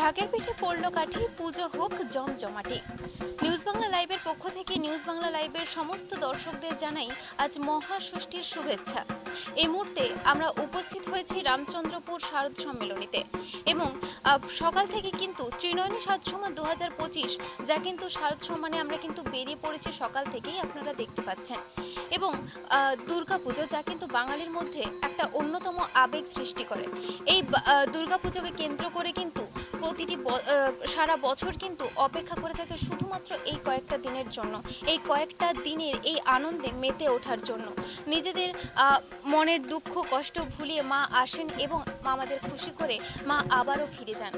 ঢাকের পিঠে পড়ল কাঠি, পুজো হোক, জমজমাটি। নিউজ বাংলা লাইভের পক্ষ থেকে নিউজ বাংলা লাইভের সমস্ত দর্শকদের জানাই আজ মহাষষ্ঠীর শুভেচ্ছা। এই মুহূর্তে আমরা উপস্থিত হয়েছি রামচন্দ্রপুর শারদ সম্মেলনীতে এবং সকাল থেকে কিন্তু ত্রিনয়নী শারদ সম্মান দু হাজার পঁচিশ, যা কিন্তু শারদ সম্মানে আমরা কিন্তু বেরিয়ে পড়েছি সকাল থেকেই আপনারা দেখতে পাচ্ছেন। এবং দুর্গাপুজো, যা কিন্তু বাঙালির মধ্যে একটা অন্যতম আবেগ সৃষ্টি করে। এই দুর্গাপুজোকে কেন্দ্র করে কিন্তু প্রতিটি সারা বছর কিন্তু অপেক্ষা করে থাকে শুধুমাত্র এই কয়েকটা দিনের জন্য, এই কয়েকটা দিনের এই আনন্দে মেতে ওঠার জন্য। নিজেদের মনের দুঃখ, কষ্ট ভুলিয়ে মা আসেন এবং মা আমাদের খুশি করে মা আবারও ফিরে যান।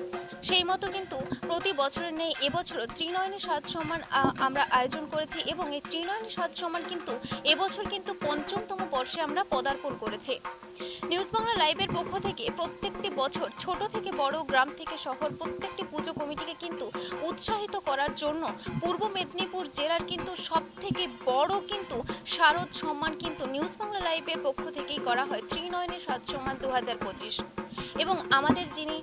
সেই মতো কিন্তু প্রতি বছরের নেই এবছরও ত্রিনয়নী সাত সম্মান আমরা আয়োজন করেছি এবং এই ত্রিনয়নী সাত সম্মান কিন্তু এবছর কিন্তু পঞ্চমতম বর্ষে আমরা পদার্পণ করেছি। নিউজ বাংলা লাইভের পক্ষ থেকে প্রত্যেকটি বছর ছোট থেকে বড় গ্রাম থেকে শহর প্রত্যেকটি পুজো কমিটিকে কিন্তু উৎসাহিত করার জন্য পূর্ব মেদিনীপুর জেলার কিন্তু সব থেকে বড় কিন্তু শারদ সম্মান কিন্তু নিউজ বাংলা লাইভের পক্ষ থেকেই করা হয়। ত্রিনয়নের সাত সম্মান দু হাজার পঁচিশ। এবং আমাদের যিনি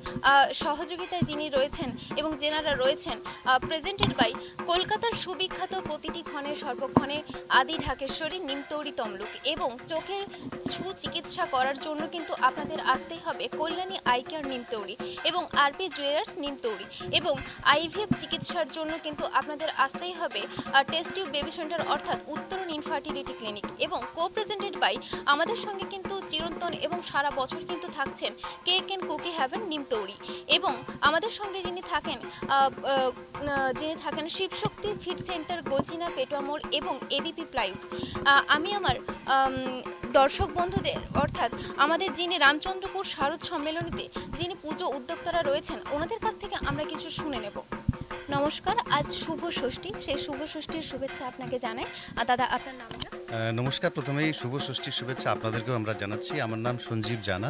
সহযোগিতায় যিনি রয়েছেন এবং যেনারা রয়েছেন প্রেজেন্টেড বাই কলকাতার সুবিখ্যাত প্রতিটি ক্ষণে সর্বক্ষণে আদি ঢাকেশ্বরী নিমতৌড়ি তমলুক এবং চোখের সুচিকিৎসা করার জন্য কিন্তু আপনাদের আসতেই হবে কল্যাণী আই কেয়ার নিমতৌড়ি এবং আরপি জুয়েলার্স নিমতৌড়ি এবং আইভিএফ চিকিৎসার জন্য কিন্তু আপনাদের আসতেই হবে টেস্ট টিউব বেবি সেন্টার অর্থাৎ উত্তরণ ইনফার্টিলিটি ক্লিনিক এবং কো প্রেজেন্টেড বাই আমাদের সঙ্গে কিন্তু চিরন্তন এবং সারা বছর কিন্তু থাকছেন cake and cookie haven Nimtouri এবং আমাদের সঙ্গে যিনি থাকেন যিনি থাকেন শিবশক্তি ফিট সেন্টার গোচিনা পেটোয়ামোড় এবং এবিপি প্লাইউড আমি আমার দর্শক বন্ধুদের, অর্থাৎ আমাদের যিনি রামচন্দ্রপুর শারদ সম্মেলনীতে যিনি পুজো উদ্যোক্তারা রয়েছেন, ওনাদের কাছ থেকে আমরা কিছু শুনে নেব। নমস্কার আজ শুভ ষষ্ঠী। সেই শুভ ষষ্ঠীর শুভেচ্ছা আপনাকে জানাই। আর দাদা আপনার নামটা আহ, নমস্কার প্রথমেই শুভ ষষ্ঠীর শুভেচ্ছা আপনাদেরকেও আমরা জানাচ্ছি। আমার নাম সঞ্জীব জানা।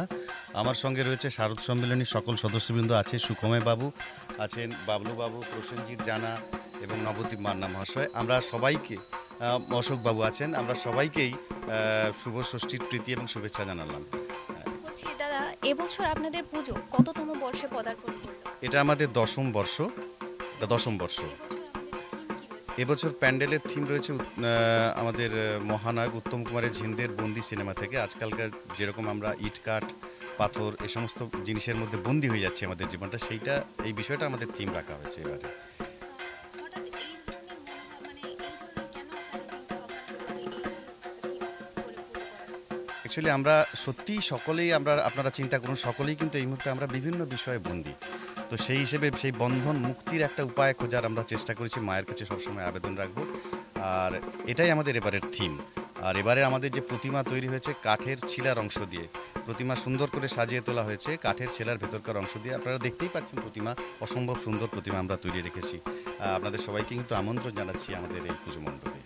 আমার সঙ্গে রয়েছে শারদ সম্মেলনী সকল সদস্যবৃন্দ আছে সুকময় বাবু আছেন বাবলু বাবু প্রসেনজিৎ জানা এবং নবদ্বীপ মান্না মহাশয়। আমরা সবাইকে আহ, অশোক বাবু আছেন। আমরা সবাইকেই শুভ ষষ্ঠীর প্রীতি এবং শুভেচ্ছা জানালাম। দাদা এবছর আপনাদের পুজো কততম বর্ষে পদার্পণ এটা আমাদের দশম বর্ষ। এটা দশম বর্ষ। এবছর প্যান্ডেলের থিম রয়েছে আমাদের মহানায়ক উত্তম কুমারের ঝিন্দের বন্দি সিনেমা থেকে। আজকালকার যেরকম আমরা ইট কাঠ, পাথর এ সমস্ত জিনিসের মধ্যে বন্দি হয়ে যাচ্ছে আমাদের জীবনটা, সেইটা, এই বিষয়টা আমাদের থিম রাখা হয়েছে এবারে? অ্যাকচুয়ালি আমরা সত্যিই সকলেই, আমরা, আপনারা চিন্তা করুন, সকলেই কিন্তু এই মুহূর্তে আমরা বিভিন্ন বিষয়ে বন্দী। তো সেই হিসেবে সেই বন্ধন মুক্তির একটা উপায় খোঁজার আমরা চেষ্টা করেছি। মায়ের কাছে সবসময় আবেদন রাখব। আর এটাই আমাদের এবারের থিম আর এবারে আমাদের যে প্রতিমা তৈরি হয়েছে কাঠের ছিলার অংশ দিয়ে, প্রতিমা সুন্দর করে সাজিয়ে তোলা হয়েছে কাঠের ছেলার ভেতরকার অংশ দিয়ে। আপনারা দেখতেই পাচ্ছেন প্রতিমা, অসম্ভব সুন্দর প্রতিমা আমরা তৈরি রেখেছি। আপনাদের সবাইকে কিন্তু আমন্ত্রণ জানাচ্ছি আমাদের এই পুজো মণ্ডপে।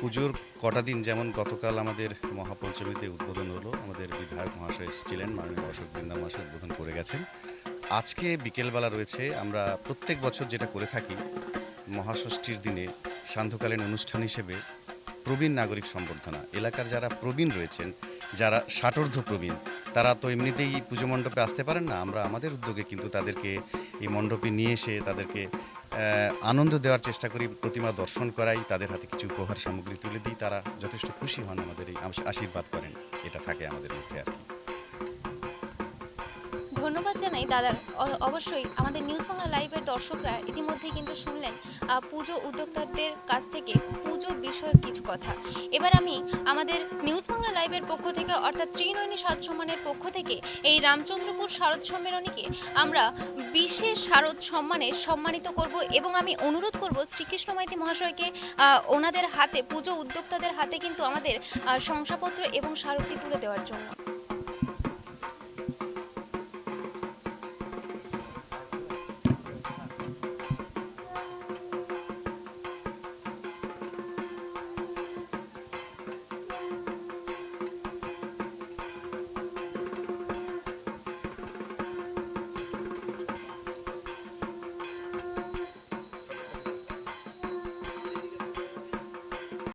পুজোর কটা দিন যেমন গতকাল আমাদের মহাপঞ্চমীতে উদ্বোধন হলো, আমাদের বিধায়ক মহাশয় এসেছিলেন মাননীয় অশোক বৃন্দা মহাশয় উদ্বোধন করে গেছেন। আজকে বিকেলবেলা রয়েছে, আমরা প্রত্যেক বছর যেটা করে থাকি, মহাষষ্ঠীর দিনে সান্ধ্যকালীন অনুষ্ঠান হিসেবে প্রবীণ নাগরিক সম্বর্ধনা এলাকার যারা প্রবীণ রয়েছেন, যারা ষাটোর্ধ প্রবীণ, তারা তো এমনিতেই পুজো মণ্ডপে আসতে পারেন না। আমরা আমাদের উদ্যোগে কিন্তু তাদেরকে এই মণ্ডপে নিয়ে এসে তাদেরকে আনন্দ দেওয়ার চেষ্টা করি, প্রতিমা দর্শন করাই, তাদের হাতে কিছু উপহার সামগ্রী তুলে দিই। তারা যথেষ্ট খুশি হন আমাদের এই আশীর্বাদ করেন। এটা থাকে আমাদের মধ্যে আর কি। ধন্যবাদ জানাই দাদার। অবশ্যই আমাদের নিউজ বাংলা লাইভের দর্শকরা ইতিমধ্যেই কিন্তু শুনলেন পুজো উদ্যোক্তাদের কাছ থেকে পুজো বিষয়ক কিছু কথা। এবার আমি আমাদের নিউজ বাংলা লাইভের পক্ষ থেকে, অর্থাৎ ত্রিনয়নী সাত সম্মানের পক্ষ থেকে, এই রামচন্দ্রপুর শারদ সম্মেলনীকে আমরা বিশেষ শারদ সম্মানে সম্মানিত করব এবং আমি অনুরোধ করব শ্রীকৃষ্ণ মাইতি মহাশয়কে ওনাদের হাতে, পুজো উদ্যোক্তাদের হাতে কিন্তু আমাদের শংসাপত্র এবং স্মারকটি তুলে দেওয়ার জন্য।